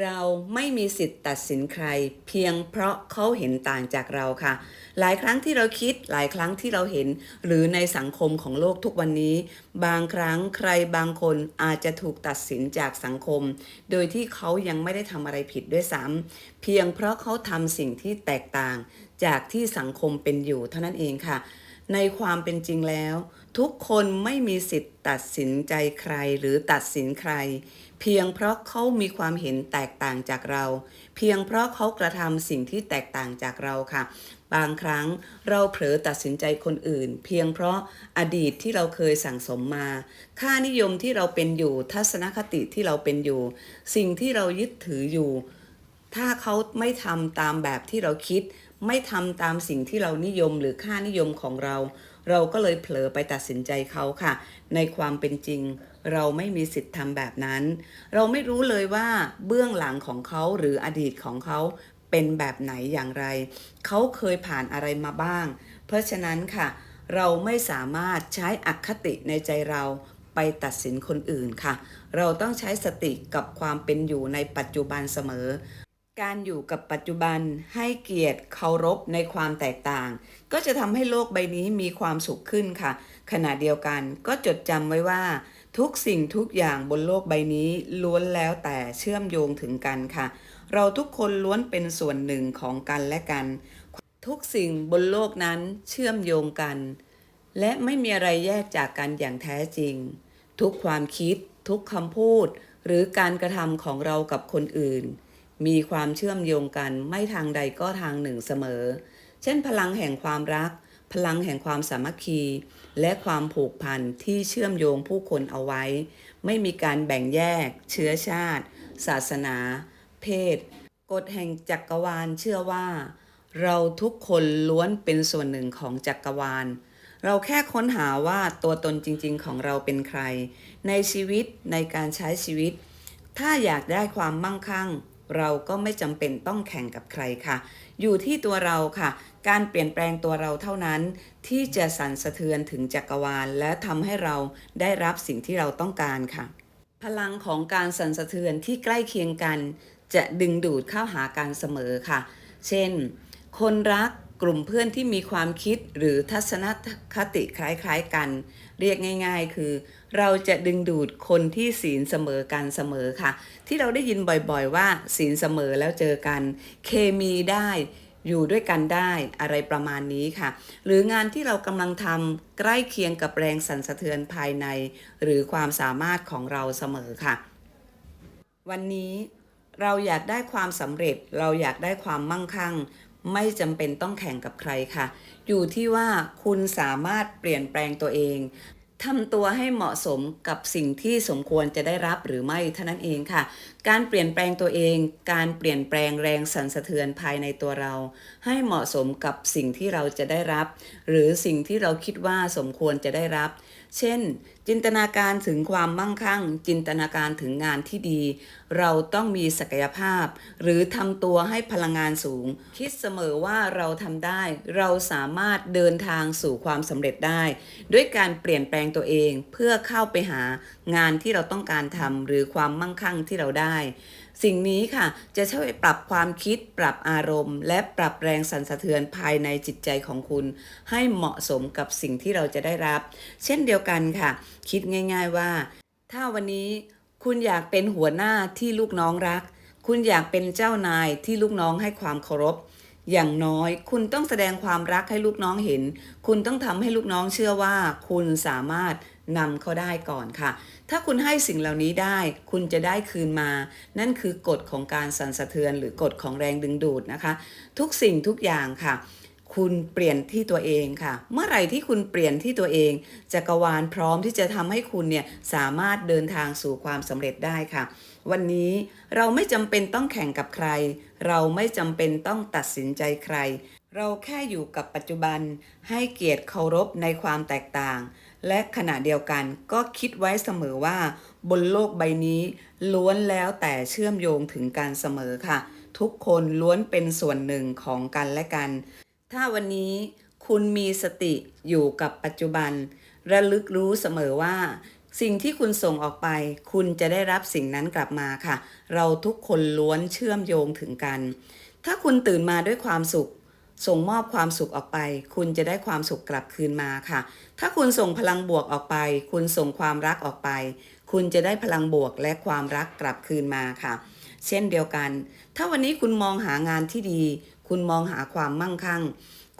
เราไม่มีสิทธิ์ตัดสินใคร เพียงเพราะเขาเห็นต่างจากเราค่ะ หลายครั้งที่เราคิดหลายครั้งที่เราเห็น หรือในสังคมของโลกทุกวันนี้ บางครั้งใครบางคนอาจจะถูกตัดสินจากสังคม โดยที่เขายังไม่ได้ทำอะไรผิดด้วยซ้ำเพียงเพราะเขาทำสิ่งที่แตกต่าง จากที่สังคมเป็นอยู่เท่านั้นเองค่ะ ในความเป็นจริงแล้ว ทุกคนไม่มีสิทธิ์ตัดสินใจใครหรือตัดสินใคร เพียงเพราะเขามีความเห็นแตกต่างจากเรา เพียงเพราะเขากระทำสิ่งที่แตกต่างจากเราค่ะ บางครั้งเราเผลอตัดสินใจคนอื่น เพียงเพราะอดีตที่เราเคยสั่งสมมา ค่านิยมที่เราเป็นอยู่ทัศนคติที่เราเป็นอยู่ สิ่งที่เรายึดถืออยู่ ถ้าเขาไม่ทำตามแบบที่เราคิด ไม่ทำตามสิ่งที่เรานิยมหรือค่านิยมของเรา เราก็เลยเผลอไปตัดสินใจเขาค่ะ ในความเป็นจริง เราไม่มีสิทธิ์ทำแบบนั้น เราไม่รู้เลยว่าเบื้องหลังของเขาหรืออดีตของเขาเป็นแบบไหนอย่างไร เขาเคยผ่านอะไรมาบ้าง เพราะฉะนั้นค่ะ เราไม่สามารถใช้อคติในใจเราไปตัดสินคนอื่นค่ะ เราต้องใช้สติกับความเป็นอยู่ในปัจจุบันเสมอ การอยู่กับปัจจุบันให้เกียรติเคารพในความแตกต่าง ก็จะทำให้โลกใบนี้มีความสุขขึ้นค่ะ ขณะเดียวกันก็จดจำไว้ว่า ทุกสิ่งทุกอย่างบนโลกใบนี้ล้วนแล้วแต่เชื่อมโยงถึงกันค่ะ เราทุกคนล้วนเป็นส่วนหนึ่งของกันและกัน ทุกสิ่งบนโลกนั้นเชื่อมโยงกัน และไม่มีอะไรแยกจากกันอย่างแท้จริง ทุกความคิด ทุกคำพูด หรือการกระทำของเรากับคนอื่น มีความเชื่อมโยงกันไม่ทางใดก็ทางหนึ่งเสมอ เช่น พลังแห่งความรัก พลังแห่งความสามัคคี และความผูกพันที่เชื่อมโยงผู้คนเอาไว้ ไม่มีการแบ่งแยก เชื้อชาติ ศาสนา เพศ กฎแห่งจักรวาลเชื่อว่า เราทุกคนล้วนเป็นส่วนหนึ่งของจักรวาล เราแค่ค้นหาว่าตัวตนจริงๆของเราเป็นใคร ในชีวิตในการใช้ชีวิต ถ้าอยากได้ความมั่งคั่ง เราก็ไม่จำเป็นต้องแข่งกับใครค่ะ อยู่ที่ตัวเราค่ะ การเปลี่ยนแปลงตัวเราเท่านั้น ที่จะสั่นสะเทือนถึงจักรวาล และทำให้เราได้รับสิ่งที่เราต้องการค่ะ พลังของการสั่นสะเทือนที่ใกล้เคียงกัน จะดึงดูดเข้าหากันเสมอค่ะ เช่น คนรัก กลุ่มเพื่อนที่มีความคิดหรือทัศนคติคล้ายๆกัน เรียกง่าย ๆ คือ เราจะดึงดูดคนที่ศีลเสมอกันเสมอค่ะ ที่เราได้ยินบ่อยๆว่าศีลเสมอแล้วเจอกัน เคมีได้อยู่ด้วยกันได้อะไรประมาณนี้ค่ะ หรืองานที่เรากำลังทำใกล้เคียงกับแรงสั่นสะเทือนภายใน หรือความสามารถของเราเสมอค่ะ วันนี้เราอยากได้ความสำเร็จ เราอยากได้ความมั่งคั่ง ไม่จำเป็นต้องแข่งกับใครค่ะ อยู่ที่ว่าคุณสามารถเปลี่ยนแปลงตัวเอง ทำตัวให้เหมาะสมกับสิ่งที่สมควรจะได้รับหรือไม่เท่านั้นเองค่ะ การเปลี่ยนแปลงตัวเอง การเปลี่ยนแปลงแรงสั่นสะเทือนภายในตัวเรา ให้เหมาะสมกับสิ่งที่เราจะได้รับ หรือสิ่งที่เราคิดว่าสมควรจะได้รับ เช่น จินตนาการถึงความมั่งคั่ง จินตนาการถึงงานที่ดี เราต้องมีศักยภาพ หรือทำตัวให้พลังงานสูง คิดเสมอว่าเราทำได้ เราสามารถเดินทางสู่ความสำเร็จได้ ด้วยการเปลี่ยนแปลงตัวเองเพื่อเข้าไปหางานที่เราต้องการทำหรือความมั่งคั่งที่เราได้ สิ่งนี้ค่ะจะช่วยปรับความคิด ปรับอารมณ์ และปรับแรงสั่นสะเทือนภายในจิตใจของคุณ ให้เหมาะสมกับสิ่งที่เราจะได้รับ เช่นเดียวกันค่ะ คิดง่าย ๆว่า ถ้าวันนี้คุณอยากเป็นหัวหน้าที่ลูกน้องรัก คุณอยากเป็นเจ้านายที่ลูกน้องให้ความเคารพ อย่างน้อยคุณต้องแสดงความรักให้ลูกน้องเห็น คุณต้องทำให้ลูกน้องเชื่อว่า คุณสามารถนำเขาได้ก่อนค่ะ ถ้าคุณให้สิ่งเหล่านี้ได้ คุณจะได้คืนมา นั่นคือกฎของการสั่นสะเทือนหรือกฎของแรงดึงดูดนะคะ ทุกสิ่งทุกอย่างค่ะ คุณเปลี่ยนที่ตัวเองค่ะ เมื่อไหร่ที่คุณเปลี่ยนที่ตัวเองจักรวาลพร้อมที่จะทำให้คุณเนี่ยสามารถเดินทางสู่ความสำเร็จได้ค่ะ วันนี้เราไม่จำเป็นต้องแข่งกับใคร เราไม่จำเป็นต้องตัดสินใจใคร เราแค่อยู่กับปัจจุบัน ให้เกียรติเคารพในความแตกต่าง และขณะเดียวกันก็คิดไว้เสมอว่า บนโลกใบนี้ล้วนแล้วแต่เชื่อมโยงถึงกันเสมอค่ะ ทุกคนล้วนเป็นส่วนหนึ่งของกันและกัน ถ้าวันนี้คุณมีสติอยู่กับปัจจุบัน ระลึกรู้เสมอว่า สิ่งที่คุณส่งออกไป คุณจะได้รับสิ่งนั้นกลับมาค่ะ เราทุกคนล้วนเชื่อมโยงถึงกัน ถ้าคุณตื่นมาด้วยความสุข ส่งมอบความสุขออกไป คุณจะได้ความสุขกลับคืนมาค่ะ ถ้าคุณส่งพลังบวกออกไป คุณส่งความรักออกไป คุณจะได้พลังบวกและความรักกลับคืนมาค่ะ เช่นเดียวกัน ถ้าวันนี้คุณมองหางานที่ดี คุณมองหาความมั่งคั่ง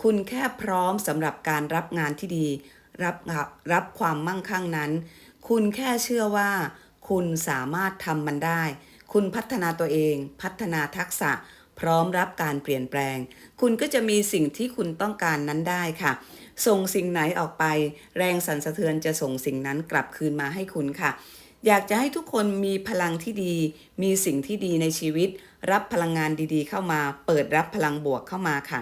คุณแค่พร้อมสำหรับการรับงานที่ดี รับรับความมั่งคั่งนั้น คุณแค่เชื่อว่า คุณสามารถทำมันได้ คุณพัฒนาตัวเอง พัฒนาทักษะ พร้อมรับการเปลี่ยนแปลง คุณก็จะมีสิ่งที่คุณต้องการนั้นได้ค่ะส่งสิ่งไหนออกไป แรงสั่นสะเทือนจะส่งสิ่งนั้นกลับคืนมาให้คุณค่ะ อยากจะให้ทุกคนมีพลังที่ดี มีสิ่งที่ดีในชีวิต รับพลังงานดีๆ เข้ามา เปิดรับพลังบวกเข้ามาค่ะ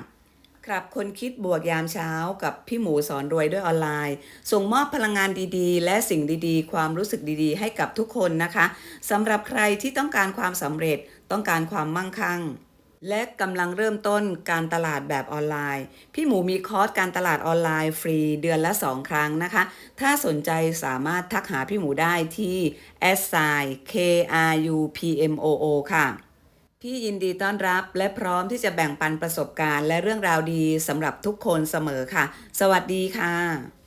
ครับคนคิดบวกยามเช้ากับพี่หมูสอนรวยด้วยออนไลน์ ส่งมอบพลังงานดีๆ และสิ่งดีๆ ความรู้สึกดีๆ ให้กับทุกคนนะคะสำหรับใครที่ต้องการความสำเร็จต้องการความมั่งคั่งและกำลังเริ่มต้นการตลาดแบบออนไลน์ พี่หมูมีคอร์สการตลาดออนไลน์ฟรีเดือนละ 2 ครั้งนะคะ ถ้าสนใจสามารถทักหาพี่หมูได้ที่ s i k r u p m o o ค่ะ พี่ยินดีต้อนรับและพร้อมที่จะแบ่งปันประสบการณ์ และเรื่องราวดีสำหรับทุกคนเสมอค่ะ สวัสดีค่ะ